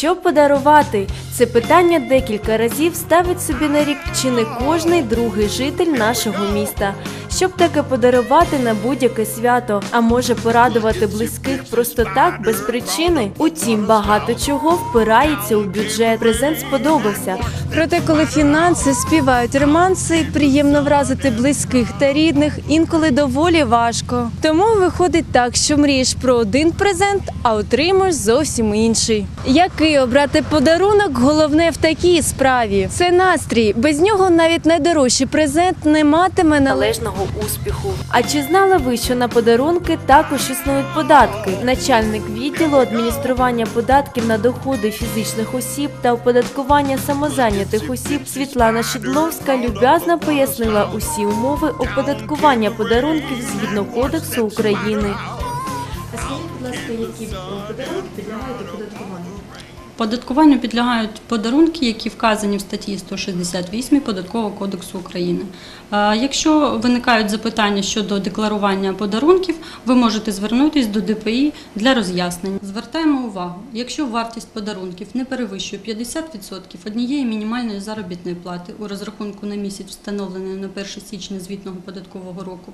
Що подарувати? Це питання декілька разів ставить собі на рік чи не кожний другий житель нашого міста. Щоб таке подарувати на будь-яке свято, а може порадувати близьких просто так, без причини. Утім, багато чого впирається у бюджет. Презент сподобався. Проте, коли фінанси співають романси, приємно вразити близьких та рідних інколи доволі важко. Тому виходить так, що мрієш про один презент, а отримуєш зовсім інший. Який обрати подарунок, головне в такій справі. Це настрій. Без нього навіть найдорожчий презент не матиме належного успіху. А чи знали ви, що на подарунки також існують податки? Начальник відділу адміністрування податків на доходи фізичних осіб та оподаткування самозайнятих осіб Світлана Шідловська люб'язно пояснила усі умови оподаткування подарунків згідно Кодексу України. А скажіть, будь ласка, які подарунки підлягають оподаткуванню? Податкуванню підлягають подарунки, які вказані в статті 168 Податкового кодексу України. Якщо виникають запитання щодо декларування подарунків, ви можете звернутися до ДПІ для роз'яснень. Звертаємо увагу, якщо вартість подарунків не перевищує 50% однієї мінімальної заробітної плати у розрахунку на місяць, встановлений на 1 січня звітного податкового року,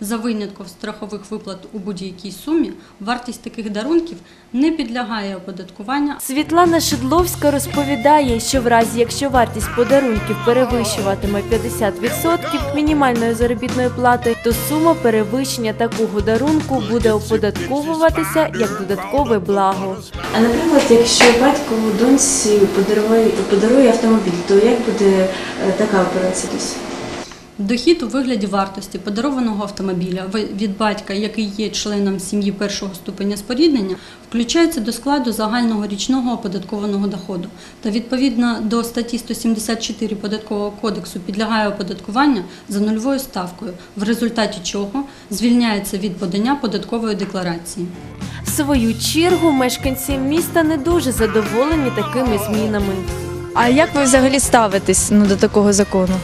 за винятком страхових виплат у будь-якій сумі, вартість таких дарунків не підлягає оподаткуванню Світлана Шидловська розповідає, що в разі, якщо вартість подарунків перевищуватиме 50% мінімальної заробітної плати, то сума перевищення такого дарунку буде оподатковуватися як додаткове благо. А наприклад, якщо батько доньці подарує, подарує автомобіль, то як буде е, така операція? Дохід у вигляді вартості подарованого автомобіля від батька, який є членом сім'ї першого ступеня споріднення, включається до складу загального річного оподаткованого доходу та відповідно до статті 174 податкового кодексу підлягає оподаткуванню за нульовою ставкою, в результаті чого звільняється від подання податкової декларації. В свою чергу мешканці міста не дуже задоволені такими змінами. А як ви взагалі ставитесь ну, до такого закону?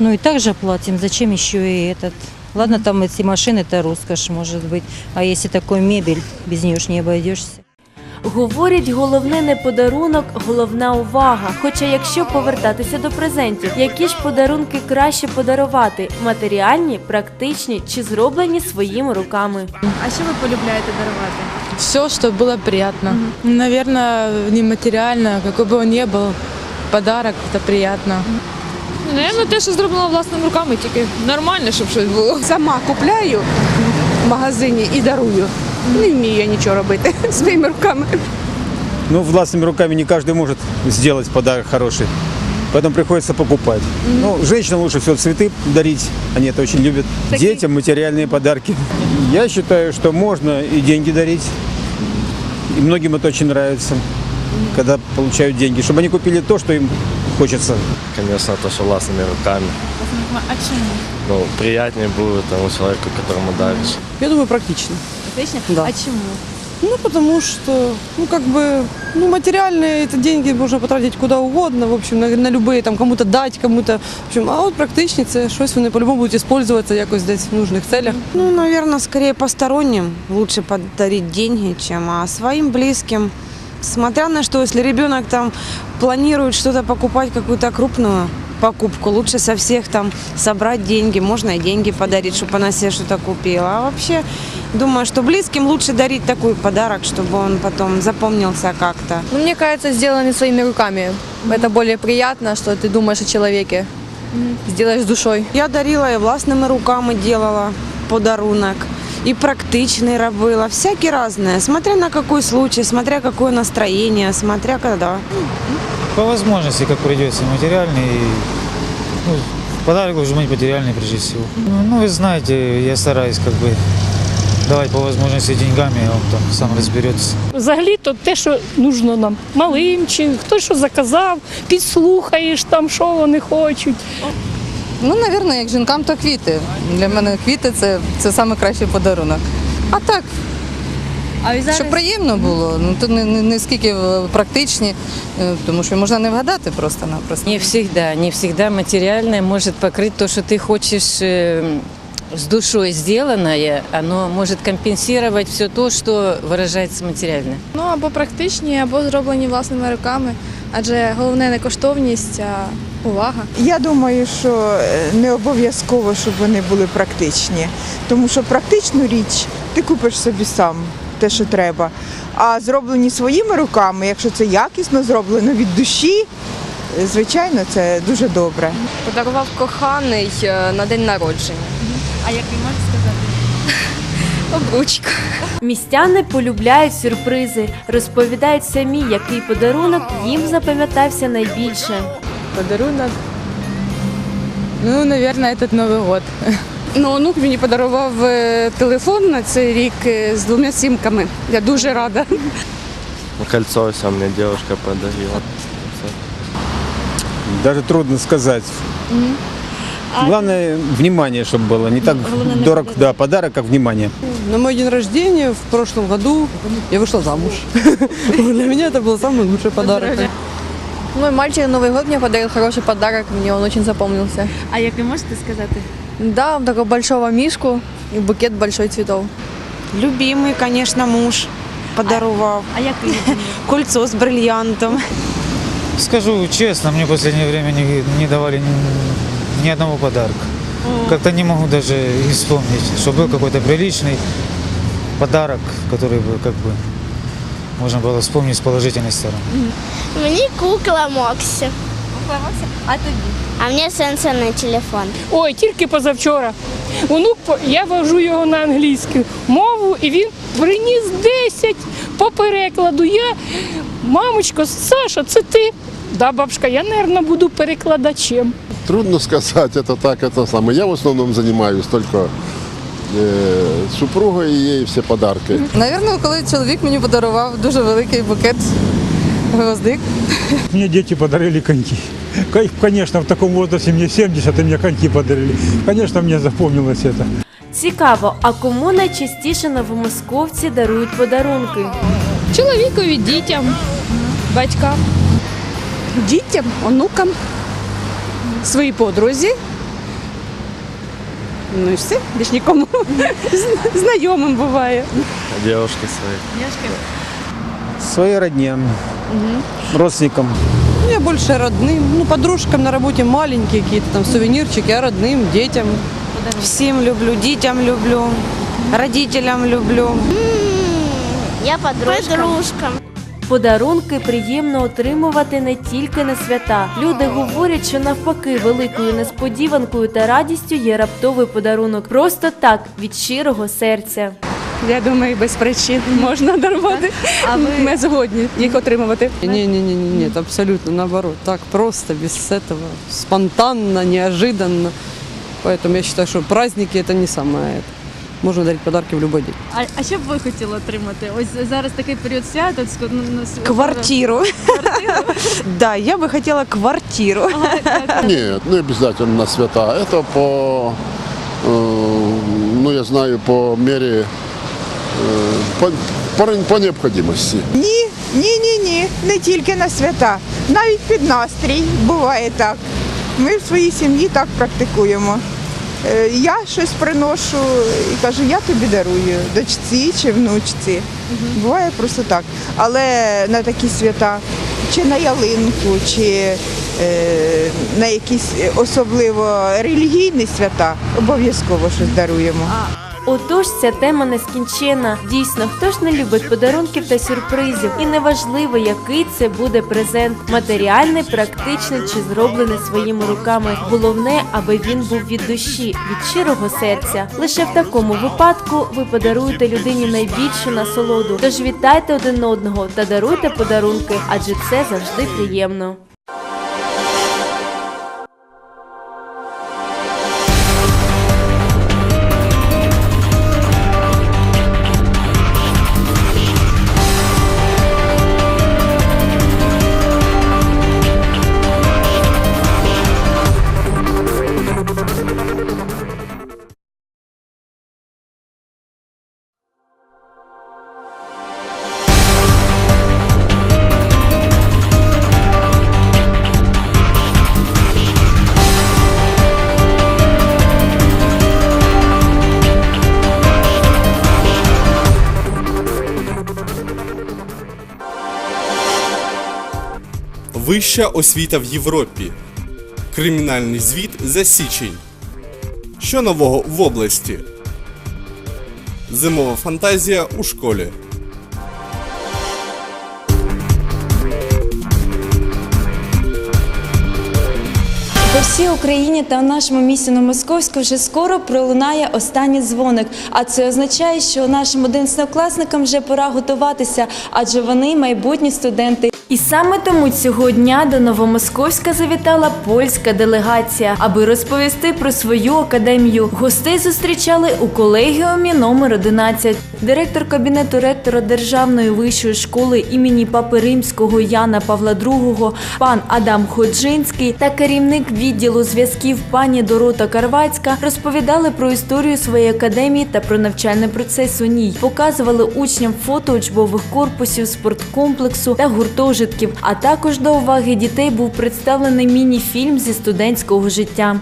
Ну и так же платим, зачем еще и этот? Ладно, там эти машины, это роскошь может быть, а если такой мебель, без нее ж не обойдешься. Говорять, головне не подарунок, головна увага. Хоча, якщо повертатися до презентів, які ж подарунки краще подарувати матеріальні, практичні чи зроблені своїми руками? А що ви полюбляєте дарувати? Все, что было приятно. Наверное, нематериально, какой бы он ни был, подарок это приятно. Наверно, те, що зроблено власними руками, тільки нормально, щоб щось було. Сама купляю в магазині і дарую. Не вмію я нічого робити своїми руками. Ну, властными руками не каждый может сделать подарок хороший. Поэтому приходится покупать. Ну, женщинам лучше всего цветы дарить. Они это очень любят. Детям материальные подарки. Я считаю, что можно и деньги дарить. И многим это очень нравится, когда получают деньги. Чтобы они купили то, что им хочется. Конечно, то, что властными руками. А чому? Ну, приятнее будет тому человеку, которому даришь. Я думаю, практично. Практично? Да. А чому? Ну, потому что, ну, как бы, ну, материальные это деньги можно потратить куда угодно, в общем, на, на любые, там, кому-то дать, кому-то, в общем, а от практичні це щось вони по-любому будуть использоваться якось десь в нужних целях. Ну, наверное, скорее посторонним лучше подарить деньги, чем а своим близким. Смотря на что, если ребенок там планирует что-то покупать, какую-то крупную покупку, лучше со всех там собрать деньги, можно и деньги подарить, чтобы она себе что-то купила. А вообще, думаю, что близким лучше дарить такой подарок, чтобы он потом запомнился как-то. Ну, мне кажется, сделаны своими руками. Это более приятно, что ты думаешь о человеке. Сделаешь с душой. Я дарила і власними руками делала подарунок, і практичний робила, всякі різні, смотря на какой случай, смотря какое настроение, смотря когда. По возможности, как придется, материальный. Ну, подарок должен быть материальный прежде всего. Ну, ну, вы знаете, я стараюсь как бы давать по возможности деньгами, а он там сам разберется. Взагалі-то те, що нужно нам малим, чи хто що заказав, підслухаєш там, що вони хочуть. Ну, напевно, як жінкам, то квіти. Для мене квіти це, це найкращий подарунок. А так, А ви щоб приємно було, ну то не, не, не скільки е, практичні, е, тому що можна не вгадати просто-напросто. Не всегда, не всегда материальное может покрыть то, что ты хочешь э, с душой сделанное, оно может компенсировать все то, что выражается материально. Ну або практичні, або зроблені власними руками, адже головне не коштовність, а увага. Я думаю, що е, не обов'язково, щоб вони були практичні, тому що практичну річ ти купиш собі сам те, що треба. А зроблені своїми руками, якщо це якісно зроблено від душі, звичайно, це дуже добре. Подарував коханий е, на день народження. А як ви можете сказати? Обручка. Містяни полюбляють сюрпризи, розповідають самі, який подарунок їм запам'ятався найбільше. Подарунок. Ну, наверное, этот Новый год. Ну, онук мені подарував е, телефон на цей рік е, з двома сімками. Я дуже рада. Кольцо все мне девушка подарила. Даже трудно сказать. Главное, внимание, чтобы было. Не так дорог, да, подарок, как внимание. На мой день рождения в прошлом году я вышла замуж. Для меня это был самый лучший подарок. Мой мальчик на Новый год мне подарил хороший подарок, мне он очень запомнился. А як ви можете сказати? Да, такого большого мишку и букет большой цветов. Любимый, конечно, муж подарував. А як ви Кольцо з брильянтом. Скажу честно, мне в последнее время не, не давали ни, ни одного подарка. Как-то не могу даже и вспомнить, что был какой-то приличный подарок, который бы как бы можно было вспомнить с положительной стороны. Мені кукла Моксі, А тобі? а мені сенсорний телефон. Ой, тільки позавчора. Онук, по- я вожу його на англійську мову, і він приніс 10 по перекладу. Я, мамочко, Саша, це ти? Да, бабушка, я, мабуть, буду перекладачем. Трудно сказать, это так, это самое. Я в основном занимаюсь только э, супругой и ей все подарки. Наверное, коли чоловік мені подарував дуже великий букет гвоздик. Мне дети подарили коньки. Конечно, в таком возрасте мне 70, и мне коньки подарили. Конечно, мне запомнилось это. Цікаво, а кому найчастіше новомосковці дарують подарунки? Чоловікові, дітям, батькам. Дітям, онукам, своїй подрузі. Ну і все, більш нікому. З- Знайомим буває. Девушки свои. Своей родне, родственникам. Ну, Я больше родным, ну, подружкам на работе маленькие какие-то там сувенирчики, а родным, детям. Всім люблю, дітям люблю, родителям люблю. Я подружка. Подружкам. Подарунки приємно отримувати не тільки на свята. Люди говорять, що навпаки великою несподіванкою та радістю є раптовий подарунок. Просто так від щирого серця. Я думаю, без причин можна дарувати. А ви Ми згодні їх отримувати. Не-не-не, нет, абсолютно наоборот. Так просто, без этого, спонтанно, неожиданно. Поэтому я считаю, что праздники это не самое это. Можно дарить подарки в любой день. А, а що б ви хотіли отримати? Ось зараз такий період свят. От, ско- ну, ну, с- Квартиру. Да, я бы хотела квартиру. Нет, не обязательно на свята. Это по, э, ну я знаю, по мере, э, по, по, по необходимости. Ні, ні, ні, ні, не тільки на свята, навіть під настрій буває так. Ми в своїй сім'ї так практикуємо. Е, Я щось приношу і кажу, я тобі дарую дочці чи внучці. Буває просто так. Але на такі свята, чи на ялинку, чи е, на якісь особливо релігійні свята, обов'язково щось даруємо. Отож, ця тема нескінченна. Дійсно, хто ж не любить подарунків та сюрпризів, і неважливо, який це буде презент матеріальний, практичний чи зроблений своїми руками. Головне, аби він був від душі, від щирого серця. Лише в такому випадку ви подаруєте людині найбільшу насолоду. Тож вітайте один одного та даруйте подарунки, адже це завжди приємно. Вища освіта в Європі. Кримінальний звіт за січень. Що нового в області? Зимова фантазія у школі. По всій Україні та в нашому місті Новомосковську вже скоро пролунає останній дзвоник. А це означає, що нашим одинадцятикласникам вже пора готуватися, адже вони майбутні студенти. І саме тому цього дня до Новомосковська завітала польська делегація, аби розповісти про свою академію. Гостей зустрічали у колегіумі номер 11. Директор кабінету ректора Державної вищої школи імені Папи Римського Яна Павла II, пан Адам Ходжинський та керівник відділу зв'язків пані Дорота Карвацька розповідали про історію своєї академії та про навчальний процес у ній. Показували учням фото учбових корпусів, спорткомплексу та гуртожитків. А також до уваги дітей був представлений міні-фільм зі студентського життя.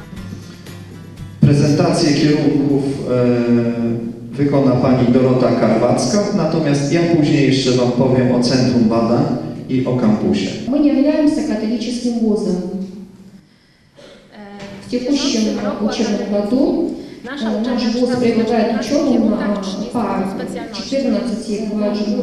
Prezentację kierunków e, wykona pani Dorota Karwacka, natomiast ja później jeszcze Wam powiem o Centrum Badań i o kampusie. Мы не являемся католическим вузом. В текущем учебном году э, наш вуз предлагает учебу на по 14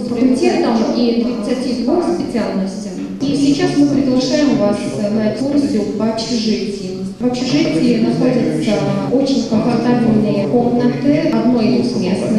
факультетам и 32 специальностям. И сейчас мы приглашаем вас на экскурсию по общежитию. В общежитии находятся очень комфортабельные комнаты, одной двухместные.